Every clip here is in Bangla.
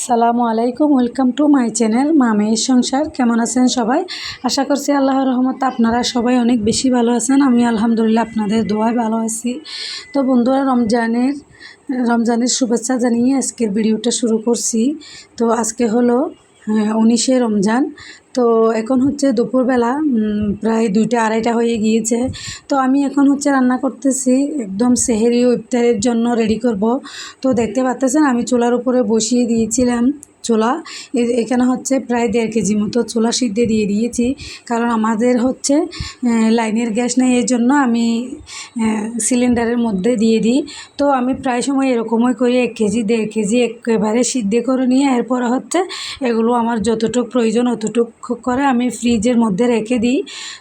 সালামু আলাইকুম, ওয়েলকাম টু মাই চ্যানেল মা মেয়ের সংসার। কেমন আছেন সবাই? আশা করছি আল্লাহর রহমত আপনারা সবাই অনেক বেশি ভালো আছেন। আমি আলহামদুলিল্লাহ আপনাদের দোয়ায় ভালো আছি। তো বন্ধুরা, রমজানের রমজানের শুভেচ্ছা জানিয়ে আজকের ভিডিওটা শুরু করছি। তো আজকে হলো উনিশে রমজান। তো এখন হচ্ছে দুপুরবেলা প্রায় দুইটা, আড়াইটা হয়ে গিয়েছে। তো আমি এখন হচ্ছে রান্না করতেছি, একদম সেহেরি ও ইফতারের জন্য রেডি করব। তো দেখতে পাচ্তেছেন, আমি চুলার উপরে বসিয়ে দিয়েছিলাম। চুলা। এখানে হচ্ছে প্রায় দেড় কেজি মতো চুলা সিদ্ধে দিয়ে দিয়েছি। কারণ আমাদের হচ্ছে লাইনের গ্যাস নেই এর জন্য আমি সিলিন্ডারের মধ্যে দিয়ে দিই। তো আমি প্রায় সময় এরকমই করি এক কেজি, দেড় কেজি একেবারে সিদ্ধ করে নিয়ে এরপর হচ্ছে এগুলো আমার যতটুকু প্রয়োজন অতটুকু করে আমি ফ্রিজের মধ্যে রেখে দিই।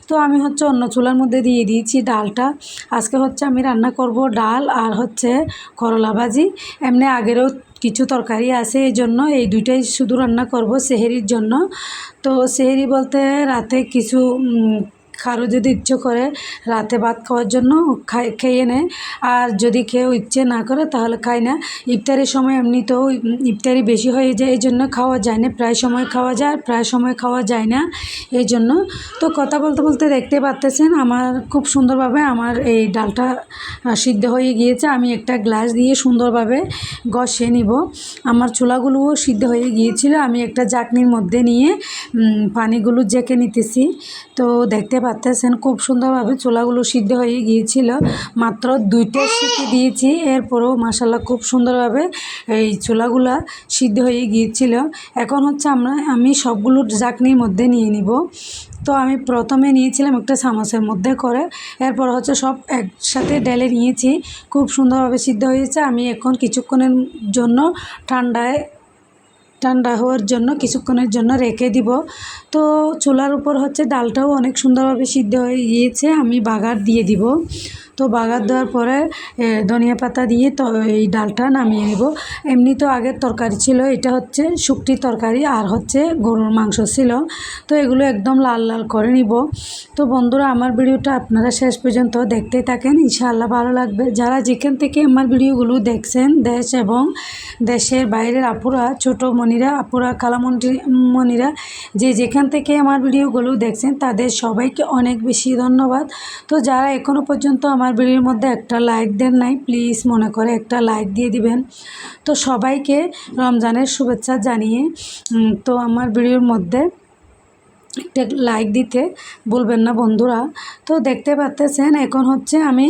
তো আমি হচ্ছে অন্য চুলার মধ্যে দিয়ে দিয়েছি ডালটা। আজকে হচ্ছে আমি রান্না করব ডাল আর হচ্ছে করলা ভাজি। এমনি আগেরও কিছু তরকারি আছে এই জন্য, এই দুইটাই শুধু রান্না করব সেহেরির জন্য। তো সেহেরি বলতে রাতে কিছু কারও যদি ইচ্ছে করে রাতে ভাত খাওয়ার জন্য খাই, খেয়ে নেয়। আর যদি কেউ ইচ্ছে না করে তাহলে খায় না। ইফতারের সময় এমনিতেও ইফতারি বেশি হয়ে যায়, এই জন্য খাওয়া যায় না। প্রায় সময় খাওয়া যায় আর প্রায় সময় খাওয়া যায় না, এই জন্য। তো কথা বলতে বলতে দেখতে পাচ্তেছেন আমার খুব সুন্দরভাবে আমার এই ডালটা সিদ্ধ হয়ে গিয়েছে। আমি একটা গ্লাস দিয়ে সুন্দরভাবে গসে নিব। আমার চুলাগুলোও সিদ্ধ হয়ে গিয়েছিল। আমি একটা জাকনির মধ্যে নিয়ে পানিগুলো জেকে নিতেছি। তো দেখতে পাচ্তেছেন খুব সুন্দরভাবে চোলাগুলো সিদ্ধ হয়ে গিয়েছিল। মাত্র দুইটা সিটি দিয়েছি। এরপরেও মাসাল্লাহ খুব সুন্দরভাবে এই চুলাগুলা সিদ্ধ হয়ে গিয়েছিল। এখন হচ্ছে আমরা, আমি সবগুলো জাকনির মধ্যে নিয়ে নিব। তো আমি প্রথমে নিয়েছিলাম একটা চামচের মধ্যে করে। এরপর হচ্ছে সব একসাথে ডেলে নিয়েছি। খুব সুন্দরভাবে সিদ্ধ হয়েছে। আমি এখন কিছুক্ষণের জন্য ঠান্ডায় ঠান্ডা হওয়ার জন্য, কিছুক্ষণের জন্য রেখে দিব। তো চুলার উপর হচ্ছে ডালটাও অনেক সুন্দরভাবে সিদ্ধ হয়ে গিয়েছে, আমি বাগার দিয়ে দিব। তো বাগার দেওয়ার পরে ধনিয়া পাতা দিয়ে তো, এই ডালটা নামিয়ে নেব। এমনি তো আগের তরকারি ছিল, এটা হচ্ছে শুকটি তরকারি আর হচ্ছে গরুর মাংস ছিল। তো এগুলো একদম লাল লাল করে নিব। তো বন্ধুরা, আমার ভিডিওটা আপনারা শেষ পর্যন্ত দেখতে থাকেন। ইনশাআল্লাহ ভালো লাগবে। যারা যেখান থেকে আমার ভিডিওগুলো দেখছেন, দেশ এবং দেশের বাইরের আপুরা, ছোটো মনিরা, আপুরা কালামন্ডি মনিরা, যে যেখান থেকে আমার ভিডিওগুলো দেখছেন, তাদের সবাইকে অনেক বেশি ধন্যবাদ। তো যারা এখনও পর্যন্ত আমার ভিডিওর মধ্যে একটা লাইক দেন নাই প্লিজ মনে করে একটা লাইক দিয়ে দিবেন। তো সবাইকে রমজানের শুভেচ্ছা জানিয়ে তো আমার ভিডিওর মধ্যে একটা লাইক দিতে, বলবেন না বন্ধুরা। তো দেখতে পাচ্তেছেন এখন হচ্ছে আমি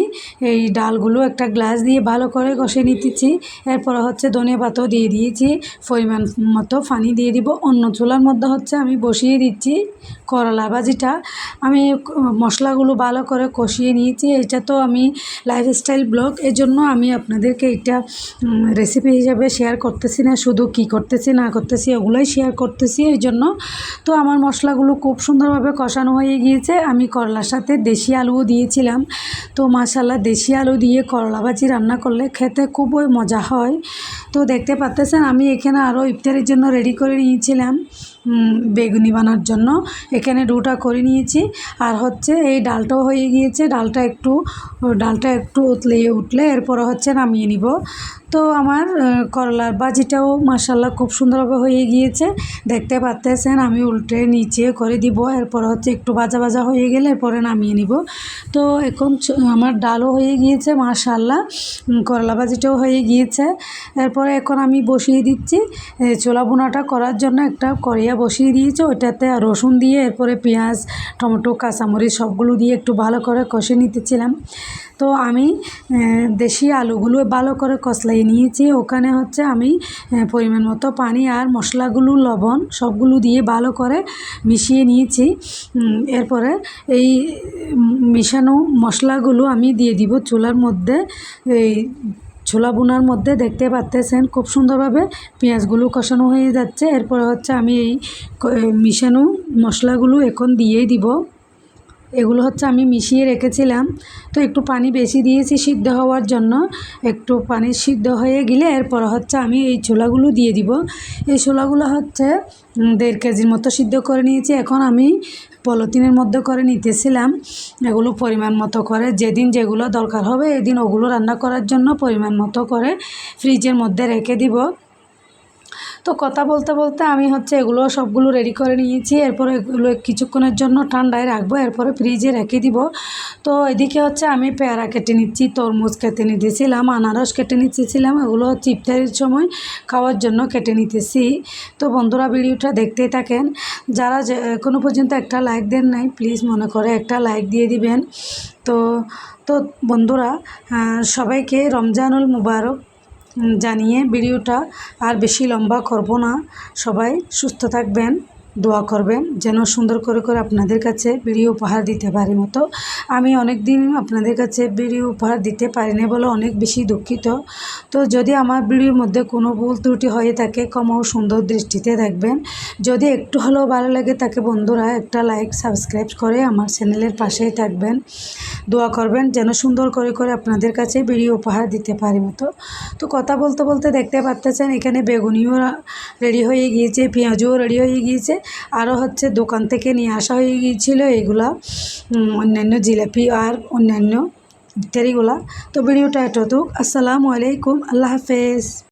এই ডালগুলো একটা গ্লাস দিয়ে ভালো করে কষে নিতেছি। এরপর হচ্ছে ধনে পাতাও দিয়ে দিয়েছি, পরিমাণ মতো পানি দিয়ে দিব। অন্য চুলার মধ্যে হচ্ছে আমি বসিয়ে দিচ্ছি করলা ভাজিটা। আমি মশলাগুলো ভালো করে কষিয়ে নিয়েছি। এটা তো আমি লাইফস্টাইল ব্লগ এর জন্য আমি আপনাদেরকে এটা রেসিপি হিসাবে শেয়ার করতেছি না। শুধু কি করতেছি, না করতেছি, ওগুলোই শেয়ার করতেছি। এই জন্য তো আমার মশলাগুলো খুব সুন্দরভাবে কষানো হয়ে গিয়েছে। আমি করলার সাথে দেশি আলুও দিয়েছিলাম। তো মাসাল্লাহ দেশি আলু দিয়ে করলা ভাজি রান্না করলে খেতে খুবই মজা হয়। তো দেখতে পাচ্তেছেন, আমি এখানে আরও ইফতারের জন্য রেডি করে নিয়েছিলাম বেগুনি বানার জন্য। এখানে ডুটা করে নিয়েছি। আর হচ্ছে এই ডালটাও হয়ে গিয়েছে। ডালটা একটু ডালটা একটু উতলে উঠলে এরপরে হচ্ছে নামিয়ে নিব। তো আমার করলার বাজিটাও মাসাল্লাহ খুব সুন্দরভাবে হয়ে গিয়েছে। দেখতে পাচ্তেছেন আমি উল্টে নিচে করে দিব, এরপর হচ্ছে একটু বাজা ভাজা হয়ে গেলে এরপরে নামিয়ে নিব। তো এখন আমার ডালও হয়ে গিয়েছে মাশাল্লাহ করলা বাজিটাও হয়ে গিয়েছে। এরপরে এখন আমি বসিয়ে দিচ্ছি ছোলা বোনাটা করার জন্য একটা কড়িয়া বসিয়ে দিয়েছি, ওইটাতে রসুন দিয়ে, এরপরে পেঁয়াজ, টমেটো, কাঁচামরিচ সবগুলো দিয়ে একটু ভালো করে কষে নিতেছিলাম। তো আমি দেশি আলুগুলো ভালো করে কষলাই নিয়েছি। ওখানে হচ্ছে আমি পরিমাণ মতো পানি আর মশলাগুলো, লবণ সবগুলো দিয়ে ভালো করে মিশিয়ে নিয়েছি। এরপরে এই মিশানো মশলাগুলো আমি দিয়ে দিব চুলার মধ্যে। এই ছোলা বোনার মধ্যে, দেখতে পাচ্তেছেন খুব সুন্দরভাবে পেঁয়াজগুলো কষানো হয়ে যাচ্ছে। এরপরে হচ্ছে আমি এই মিশানো মশলাগুলো এখন দিয়েই দিব। এগুলো হচ্ছে আমি মিশিয়ে রেখেছিলাম। তো একটু পানি বেশি দিয়েছি সিদ্ধ হওয়ার জন্য। একটু পানি সিদ্ধ হয়ে গেলে এরপর হচ্ছে আমি এই ছোলাগুলো দিয়ে দিব। এই ছোলাগুলো হচ্ছে দেড় কেজির মতো সিদ্ধ করে নিয়েছি। এখন আমি পলিথিনের মধ্যে করে নিতেছিলাম। এগুলো পরিমাণ মতো করে, যেদিন যেগুলো দরকার হবে এদিন ওগুলো রান্না করার জন্য পরিমাণ মতো করে ফ্রিজের মধ্যে রেখে দিব। তো কথা বলতে বলতে আমি হচ্ছে এগুলো সবগুলো রেডি করে নিয়েছি। এরপরে এগুলো কিছুক্ষণের জন্য ঠান্ডায় রাখব, এরপরে ফ্রিজে রেখে দিব। তো এদিকে হচ্ছে আমি পেয়ারা কেটে নিচ্ছি, তরমুজ কেটে নিতেছিলাম, আনারস কেটে নিতেছিলাম, এগুলো হচ্ছে ইফতারির সময় খাওয়ার জন্য কেটে নিতেছি। তো বন্ধুরা ভিডিওটা দেখতেই থাকেন। যারা যে এখনও পর্যন্ত একটা লাইক দেন নাই প্লিজ মনে করে একটা লাইক দিয়ে দিবেন। তো তো বন্ধুরা সবাইকে রমজানুল মুবারক। জানিয়ে ভিডিওটা আর বেশি লম্বা করব না। সবাই সুস্থ থাকবেন। দোয়া করবেন, যেন সুন্দর করে করে আপনাদের কাছে ভিডিও উপহার দিতে পারি মতো। আমি অনেক দিন আপনাদের কাছে ভিডিও উপহার দিতে পারি না বলে অনেক বেশি দুঃখিত। তো যদি আমার ভিডিওর মধ্যে কোনো ভুল ত্রুটি হয়ে থাকে কমাও সুন্দর দৃষ্টিতে দেখবেন। যদি একটু হলেও ভালো লাগে তাকে বন্ধুরা একটা লাইক সাবস্ক্রাইব করে আমার চ্যানেলের পাশেই থাকবেন। দোয়া করবেন, যেন সুন্দর করে করে আপনাদের কাছে ভিডিও উপহার দিতে পারি মতো। তো কথা বলতে বলতে দেখতে পাচ্ছেন, এখানে বেগুনিও রেডি হয়ে গিয়েছে, পেঁয়াজও রেডি হয়ে গিয়েছে। আরও হচ্ছে দোকান থেকে নিয়ে আসা হয়ে গিয়েছিল এইগুলা অন্যান্য জিলাপি আর অন্যান্য ইত্যাদিগুলা। তো ভিডিওটা তো আসসালামু আলাইকুম। আল্লাহ হাফেজ।